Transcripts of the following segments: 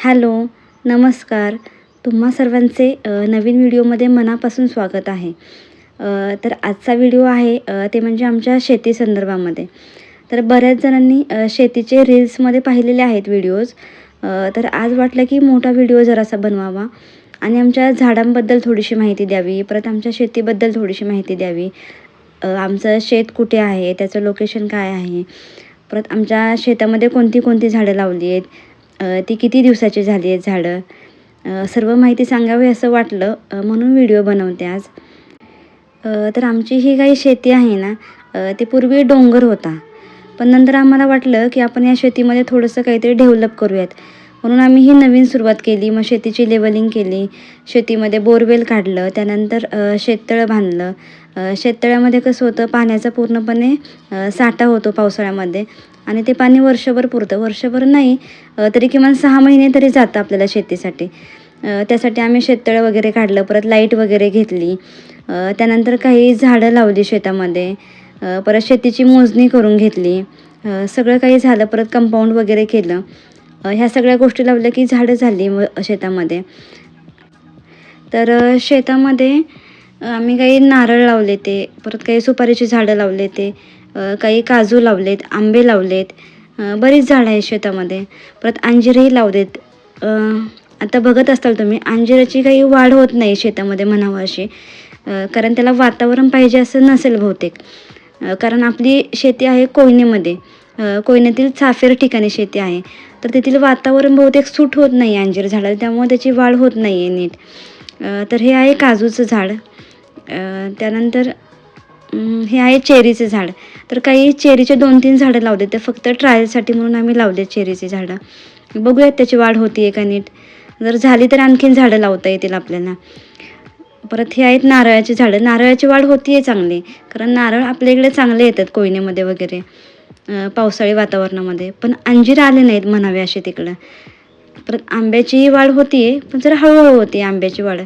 Hello नमस्कार. तुम्हा सर्वांचे नवीन व्हिडिओमध्ये मनापासून स्वागत आहे. तर आजचा व्हिडिओ आहे ते म्हणजे आमच्या शेती संदर्भामध्ये. तर बऱ्याच जणांनी शेतीचे रील्समध्ये पाहिलेले आहेत व्हिडिओज. तर आज वाटलं की मोठा व्हिडिओ जरासा बनवावा आणि आमच्या झाडांबद्दल थोडीशी माहिती द्यावी परत आमच्या शेतीबद्दल थोडीशी माहिती द्यावी. आमचं शेत कुठे आहे त्याचं लोकेशन काय आहे परत आमच्या शेतामध्ये कोणती कोणती झाडं लावली आहेत ती किती दिवसाची झाली आहेत झाडं? सर्व माहिती सांगावी असं वाटलं म्हणून व्हिडिओ बनवते आज. तर आमची ही काही शेती आहे ना ते ती पूर्वी डोंगर होता. पण नंतर आम्हाला वाटलं की आपण या शेतीमध्ये थोडंसं काहीतरी डेव्हलप करूयात. म्हणून आम्ही ही नवीन सुरुवात केली मग शेतीची लेवलिंग केली. शेतीमध्ये बोरवेल काढलं त्यानंतर शेततळं बांधलं. शेततळ्यामध्ये कसं होतं पाण्याचा पूर्णपणे साठा होतो पावसाळ्यामध्ये. आणि ते पाणी वर्षभर पुरतं. वर्षभर नाही तरी किमान सहा महिने तरी जातं आपल्याला शेतीसाठी. त्यासाठी आम्ही शेततळं वगैरे काढलं परत लाइट वगैरे घेतली. त्यानंतर काही झाडं लावली शेतामध्ये. परत शेतीची मोजणी करून घेतली. सगळं काही झालं परत कंपाऊंड वगैरे केलं. ह्या सगळ्या गोष्टी लावल्या की झाडं झाली म शेतामध्ये. तर शेतामध्ये आम्ही काही नारळ लावले ते परत काही सुपारीची झाडं लावले ते. काही काजू लावलेत आंबे लावलेत बरीच झाडं आहेत शेतामध्ये. परत अंजीरही लावलेत. आता बघत असाल तुम्ही अंजिराची काही वाढ होत नाही शेतामध्ये म्हणावं अशी. कारण त्याला वातावरण पाहिजे असं नसेल बहुतेक. कारण आपली शेती आहे कोयनेमध्ये. कोयन्यातील कोयनेतील चाफेर ठिकाणी शेती आहे. तर तेथील वातावरण बहुतेक सूट होत नाही अंजीर झाडाला त्यामुळे त्याची वाढ होत नाही आहे नीट तर हे आहे काजूचं झाड. त्यानंतर हे आहे चेरीचे झाड. तर काही चेरीचे दोन तीन झाडं लावले ते फक्त ट्रायलसाठी म्हणून आम्ही लावले चेरीची झाडं. बघूयात त्याची वाढ होती आहे का नीट. जर झाली तर आणखीन झाडं लावता येतील आपल्याला. परत हे आहेत नारळाची झाडं. नारळाची वाढ होती आहे चांगली कारण नारळ आपल्या इकडे चांगले येतात कोयनेमध्ये वगैरे पावसाळी वातावरणामध्ये. पण अंजीर आले नाहीत म्हणावे असे तिकडं. परत आंब्याचीही वाढ होती आहे पण जरा हळूहळू होती आंब्याची वाढ.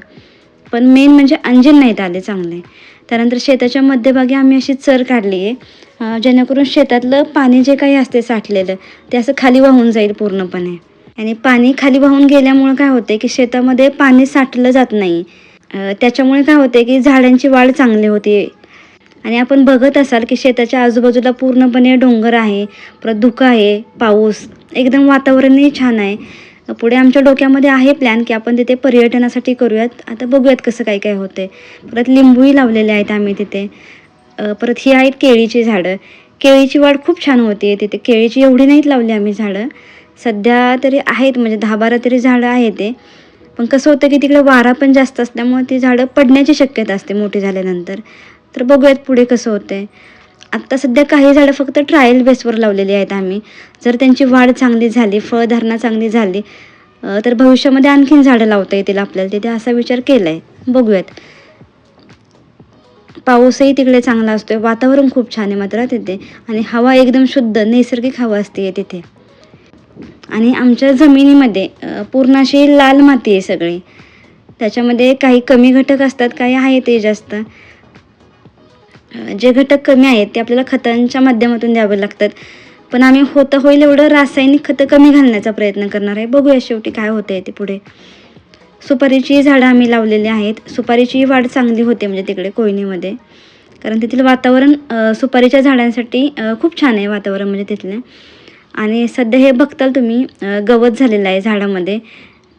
पण मेन म्हणजे अंजीर नाहीत आले चांगले. त्यानंतर शेताच्या मध्यभागी आम्ही अशी चर काढली आहे. जेणेकरून शेतातलं पाणी जे काही असते साठलेलं ते असं खाली वाहून जाईल पूर्णपणे. आणि पाणी खाली वाहून गेल्यामुळं काय होते की शेतामध्ये पाणी साठलं जात नाही. त्याच्यामुळे काय होते की झाडांची वाढ चांगली होते. आणि आपण बघत असाल की शेताच्या आजूबाजूला पूर्णपणे डोंगर आहे परत धुकं आहे पाऊस एकदम वातावरणही छान आहे. पुढे आमच्या डोक्यामध्ये आहे प्लॅन की आपण तिथे पर्यटनासाठी करूयात. आता बघूयात कसं काय काय होते परत लिंबूही लावलेले आहेत आम्ही तिथे. परत ही आहेत केळीची झाडं. केळीची वाढ खूप छान होती तिथे. केळीची एवढी नाहीत लावली आम्ही झाडं. सध्या तरी आहेत म्हणजे दहा बारा तरी झाडं आहे ते. पण कसं होतं की तिकडे वारा पण जास्त असल्यामुळे ती झाडं पडण्याची शक्यता असते मोठी झाल्यानंतर. तर बघूयात पुढे कसं होतंय. आत्ता सध्या काही झाडं फक्त ट्रायल बेसवर लावलेली आहेत आम्ही. जर त्यांची वाढ चांगली झाली फळधारणा चांगली झाली तर भविष्यामध्ये आणखीन झाडं लावता येतील आपल्याला. तिथे असा विचार केला आहे बघूयात. पाऊसही तिकडे चांगला असतोय. वातावरण खूप छान आहे मात्र तिथे. आणि हवा एकदम शुद्ध नैसर्गिक हवा असते तिथे. आणि आमच्या जमिनीमध्ये पूर्ण अशी लाल माती आहे सगळी. त्याच्यामध्ये काही कमी घटक असतात काही आहे ते जास्त. जे घटक कमी आहेत ते आपल्याला खतांच्या माध्यमातून द्यावे लागतात. पण आम्ही होतं होईल एवढं रासायनिक खतं कमी घालण्याचा प्रयत्न करणार आहे. बघूया शेवटी काय होतं आहे ते पुढे. सुपारीची झाडं आम्ही लावलेली आहेत. सुपारीची वाढ चांगली होते म्हणजे तिकडे कोयनीमध्ये. कारण तेथील वातावरण सुपारीच्या झाडांसाठी खूप छान आहे वातावरण म्हणजे तिथलं. आणि सध्या हे बघताल तुम्ही गवत झालेलं आहे झाडामध्ये.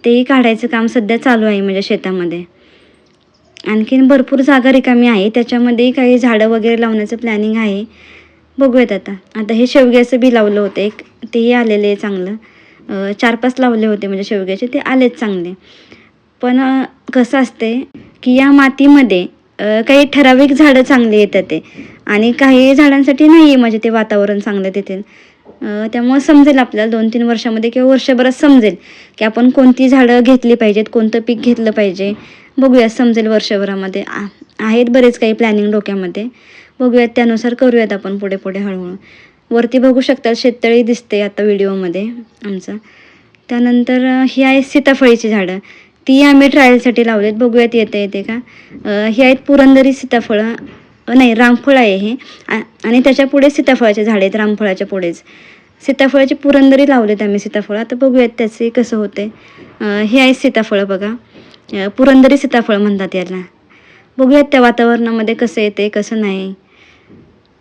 तेही काढायचं काम सध्या चालू आहे म्हणजे शेतामध्ये. आणखीन भरपूर जागा रिकामी आहे. त्याच्यामध्ये काही झाडं वगैरे लावण्याचं प्लॅनिंग आहे. बघूयात आता. आता हे शेवग्याचं बी लावलं होतं एक. तेही आलेले आहे चांगलं. चार पाच लावले होते म्हणजे शेवग्याचे. ते आलेच चांगले. पण कसं असते की या मातीमध्ये काही ठराविक झाडं चांगली येतात ते. आणि काही झाडांसाठी नाही आहे म्हणजे ते वातावरण चांगलं तिथे. त्यामुळं समजेल आपल्याला दोन तीन वर्षामध्ये किंवा वर्षभरात समजेल की आपण कोणती झाडं घेतली पाहिजेत कोणतं पीक घेतलं पाहिजे. बघूयात समजेल वर्षभरामध्ये. आ- आहेत बरेच काही प्लॅनिंग डोक्यामध्ये. बघूयात त्यानुसार करूयात आपण पुढे पुढे हळूहळू. वरती बघू शकतात शेततळी दिसते आता व्हिडिओमध्ये आमचं. त्यानंतर ही आहे सीताफळीची झाडं. ती आम्ही ट्रायलसाठी लावलेत. बघूयात येते येते का? ही आहेत पुरंदरी सीताफळं. नाही रामफळ आहे हे. आ- आणि त्याच्या पुढे सीताफळाचे झाड आहेत रामफळाच्या पुढेच. सीताफळाची पुरंदरी लावलेत आम्ही सीताफळ. आता बघूयात त्याचे कसं होते. हे आहेत सीताफळं बघा. पुरंदरी सीताफळ म्हणतात याला. बघूयात त्या वातावरणामध्ये कसं येते कसं नाही.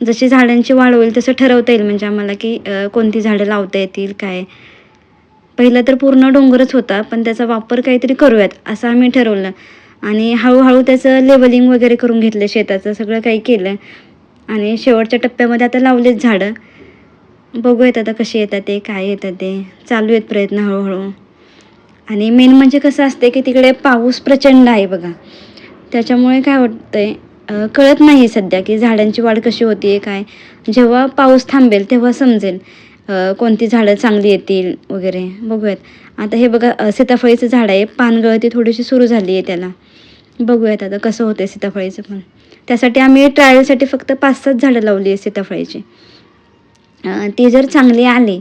जशी झाडांची वाढ होईल तसं ठरवता येईल म्हणजे आम्हाला की कोणती झाडं लावता येतील काय. पहिलं तर पूर्ण डोंगरच होता पण त्याचा वापर काहीतरी करूयात असं आम्ही ठरवलं. आणि हळूहळू त्याचं लेवलिंग वगैरे करून घेतलं शेताचं सगळं काही केलं. आणि शेवटच्या टप्प्यामध्ये आता लावलेच झाडं. बघूयात आता कसे येतात ते काय येतात ते. चालू आहेत प्रयत्न हळूहळू. आणि मेन म्हणजे कसं असते की तिकडे पाऊस प्रचंड आहे बघा. त्याच्यामुळे काय वाटतंय आहे कळत नाही सध्या की झाडांची वाढ कशी होती आहे काय. जेव्हा पाऊस थांबेल तेव्हा समजेल कोणती झाडं चांगली येतील वगैरे. बघूयात. आता हे बघा सीताफळीचं झाड आहे पानगळती थोडीशी सुरू झाली आहे त्याला. बघूयात आता कसं होतं सीताफळीचं पण. त्यासाठी आम्ही ट्रायलसाठी फक्त पाच सात झाडं लावली आहे सीताफळीची ती जर चांगली आली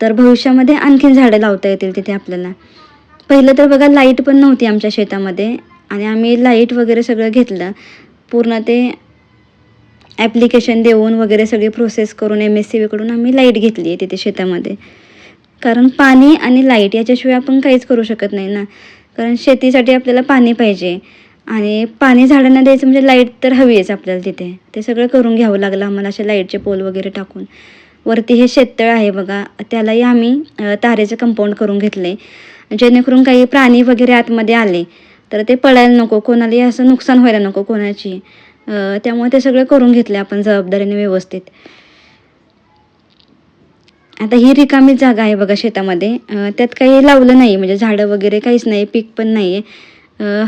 तर भविष्यामध्ये आणखीन झाडं लावता येतील तिथे आपल्याला. पहिलं तर बघा लाइट पण नव्हती आमच्या शेतामध्ये. आणि आम्ही लाइट वगैरे सगळं घेतलं. पूर्ण ते ॲप्लिकेशन देऊन वगैरे सगळी प्रोसेस करून एम एस सी बीकडून आम्ही लाइट घेतली आहे तिथे शेतामध्ये. कारण पाणी आणि लाइट याच्याशिवाय आपण काहीच करू शकत नाही ना. कारण शेतीसाठी आपल्याला पाणी पाहिजे. आणि पाणी झाडांना द्यायचं म्हणजे लाइट तर हवी आहेच आपल्याला तिथे. ते सगळं करून घ्यावं लागलं आम्हाला असे लाईटचे पोल वगैरे टाकून. वरती हे शेततळ आहे बघा. त्यालाही आम्ही तारेचं कंपाऊंड करून घेतले जेणेकरून काही प्राणी वगैरे आतमध्ये आले तर ते पळायला नको कोणालाही असं नुकसान व्हायला नको कोणाची. त्यामुळे ते सगळं करून घेतले आपण जबाबदारीने व्यवस्थित. आता ही रिकामी जागा आहे बघा शेतामध्ये. त्यात काही लावलं नाही म्हणजे झाडं वगैरे काहीच नाही पीक पण नाही आहे